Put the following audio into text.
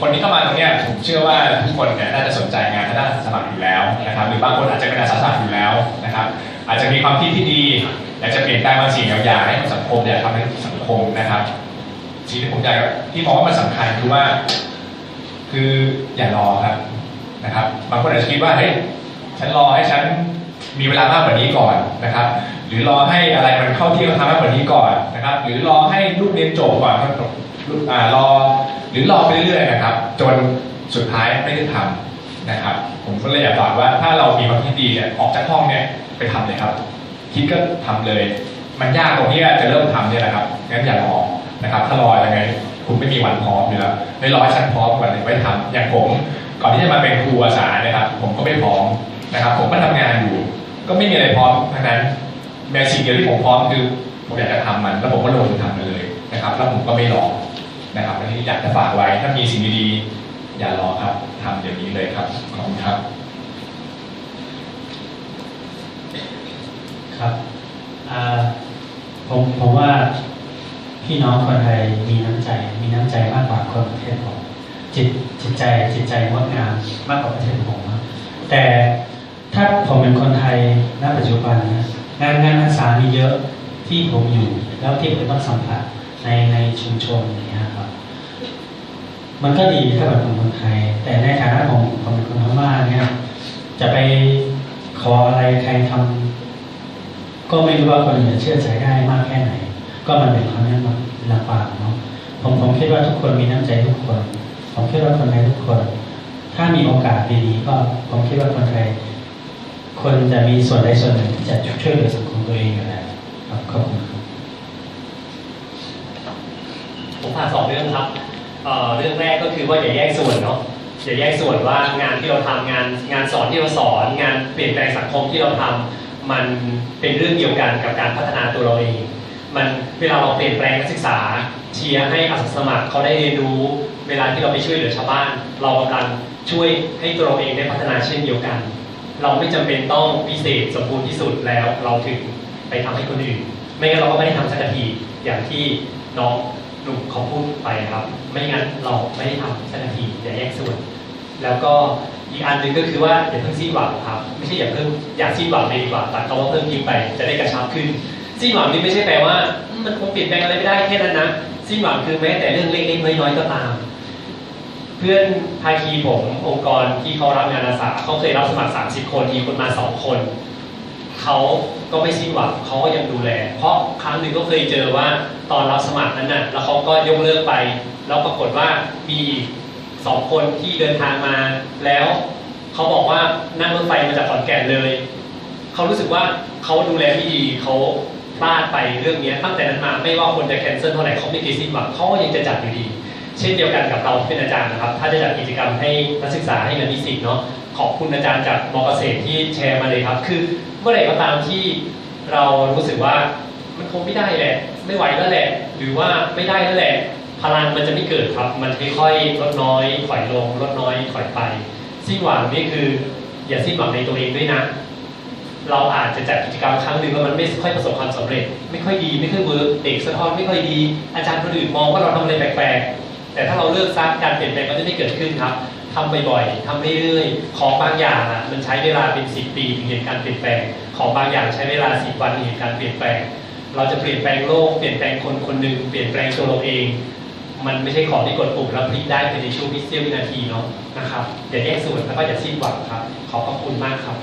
คนที่เข้ามาตรงเนี้ยผมเชื่อว่าทุกคนเนี่ยน่าจะสนใจงานทางด้านอาสาสมัครอยู่แล้วนะครับ หรือบางคนอาจจะเป็นอาสาสมัครอยู่แล้วนะครับ อาจจะมีความคิดที่ดีอยากจะเปลี่ยนแปลงบางสิ่งบางอย่างให้กับสังคมอยากทำให้สังคมนะครับสิ่งที่ผมอยากที่มองว่ามันสำคัญคือว่า คืออย่ารอครับนะครับ บางคนอาจจะคิดว่าเฮ้ยฉันรอให้ฉันมีเวลามากกว่านี้ก่อนนะครับ หรือรอให้อะไรมันเข้าที่เข้าทางมากกว่านี้ก่อนนะครับ หรือรอให้ลูกเรียนจบก่อนอ่ารอ หรือรอไปเรื่อยๆนะครับ จนสุดท้ายไม่ได้ทำนะครับ ผมก็เลยอยากฝากว่าถ้าเรามีความคิดดีเนี่ยออกจากห้องเนี่ยไปทำเลยครับ คิดก็ทำเลย มันยากตรงที่จะเริ่มทำเนี่ยแหละครับงั้นอย่ารอนะครับถ้ารอยังไงคุณไม่มีวันพร้อมอยู่แล้วไม่รอให้ฉันพร้อมก่อนถึงไว้ทำอย่างผมก่อนที่จะมาเป็นครูอาสานะครับ ผมก็ไม่พร้อมนะครับ ผมก็ทำงานอยู่ ก็ไม่มีอะไรพร้อมทั้งนั้นแม้สิ่งเดียวที่ผมพร้อมคือผมอยากจะทำมัน แล้วผมก็ลงมือทำมันเลยนะครับ แล้วผมก็ไม่รอ นะครับอันนี้อยากจะฝากไว้ถ้ามีสิ่งดีๆอย่ารอครับทำเดี๋ยวนี้เลยครับขอบคุณครับ ครับผมผมว่าพี่น้องคนไทยมีน้ำใจ มีน้ำใจมากกว่าคนประเทศผมจิตจิตใจจิตใจงดงามมากกว่าประเทศผมแต่ถ้าผมเป็นคนไทยณปัจจุบันนะงานงานอาสามีเยอะที่ผมอยู่แล้วที่ผมต้องสัมผัส ในในชุมชนอย่างเงี้ยครับ มันก็ดีถ้าแบบเป็นคนไทย แต่ในฐานะของผมเป็นคนพม่าเนี่ย จะไปขออะไรใครทำก็ไม่รู้ว่าคนอื่นจะเชื่อใจได้มากแค่ไหน ก็มันเป็นความยากลำบากเนาะผมผมคิดว่าทุกคนมีน้ำใจทุกคน ผมคิดว่าคนไทยทุกคน ถ้ามีโอกาสดีๆก็ผมคิดว่าคนไทยคนจะมีส่วนใดส่วนหนึ่งที่จะช่วยเหลือสังคมตัวเองอยู่แล้วครับขอบคุณครับ ผมพาสองเรื่องครับเเรื่องแรกก็คือว่าอย่าแยกส่วนเนาะอย่าแยกส่วนว่างานที่เราทำงานงานสอนที่เราสอน งานเปลี่ยนแปลงสังคมที่เราทำมันเป็นเรื่องเดียวกันกับการพัฒนาตัวเราเองมันเวลาเราเปลี่ยนแปลงนักศึกษาเชียร์ให้อาสาสมัครเขาได้เรียนรู้ เวลาที่เราไปช่วยเหลือชาวบ้าน เรากำลังช่วยให้ตัวเราเองได้พัฒนาเช่นเดียวกัน เราไม่จำเป็นต้องพิเศษสมบูรณ์ที่สุดแล้วเราถึงไปทำให้คนอื่น ไม่งั้นเราก็ไม่ได้ทำสักทีอย่างที่น้องุกเขาพูดไปครับ ไม่งั้นเราไม่ได้ทำสักทีอย่แยกส่วน แล้วก็อีกอันหนึ่งก็คือว่าอย่าเพิ่งสิ้นหวังครับ ไม่ใช่อย่าเพิ่งอยากสิ้นหวังเลยดีกว่าตัดคำว่าเพิ่มทิ้งไปจะได้กระชับขึ้นสิ้นหวังนี่ไม่ใช่แปลว่ามมันคงเปลี่ยนแปลงอะไรไม่ได้แค่นั้นนะสิ้นหวังคือแม้แต่เรื่องเล็กๆน้อยๆก็ตาม เพื่อนภาคีผมองค์กรที่เขารับงานอาสาเขาเคยรับสมัคร 30 คนมีคนมา 2 คนเขา ก็ไม่สิ้นหวังเขาก็ยังดูแล เพราะครั้งหนึ่งก็เคยเจอว่าตอนรับสมัครนั้นน่ะแล้วเขาก็ยกเลิกไป แล้วปรากฏว่ามีสองคนที่เดินทางมา แล้วเขาบอกว่านั่งรถไฟมาจากขอนแก่นเลยเขารู้สึกว่าเขาดูแลไม่ดีเขาพลาดไปเรื่องนี้ตั้งแต่นั้นมาไม่ว่าคนจะแคนเซิลเท่าไหร่เขาไม่เคยสิ้นหวังเขาก็ยังจะจัดอยู่ดี เช่นเดียวกันกับเราที่เป็นอาจารย์นะครับ ถ้าจะจัดกิจกรรมให้นักศึกษาให้นักนิสิตเนาะขอบคุณอาจารย์จากมเกษตรที่แชร์มาเลยครับ คือเมื่อไหร่ก็ตามที่เรารู้สึกว่ามันคงไม่ได้แหละ ไม่ไหวแล้วแหละ หรือว่าไม่ได้แล้วแหละ พลังมันจะไม่เกิดครับ มันค่อยๆลดน้อยถอยลงลดน้อยถอยไปสิ้นหวังนี่คือ อย่าสิ้นหวังในตัวเองด้วยนะเราอาจจะจัดกิจกรรมครั้งหนึ่งแล้วมันไม่ค่อยประสบความสำเร็จ ไม่ค่อยดีไม่ค่อยเวิร์กเด็กสะท้อนไม่ค่อยดี อาจารย์คนอื่นมองว่าเราทำอะไรแปลก แต่ถ้าเราเลือกซักการเปลี่ยนแปลงก็จะไม่เกิดขึ้นครับทำบ่อยๆทำเรื่อยๆ ของบางอย่างอะมันใช้เวลาเป็น 10 ปีถึงเห็นการเปลี่ยนแปลง ของบางอย่างใช้เวลา 10 วันถึงเห็นการเปลี่ยนแปลง เราจะเปลี่ยนแปลงโลก เปลี่ยนแปลงคนคนหนึ่งเปลี่ยนแปลงตัวเราเอง มันไม่ใช่ของที่กดปุ่มแล้วพลิกได้ภายในช่วงวิเสี้ยววินาทีเนาะนะครับอย่าแยกส่วนแล้วก็อย่าสิ้นหวังครับ ขอบพระคุณมากครับ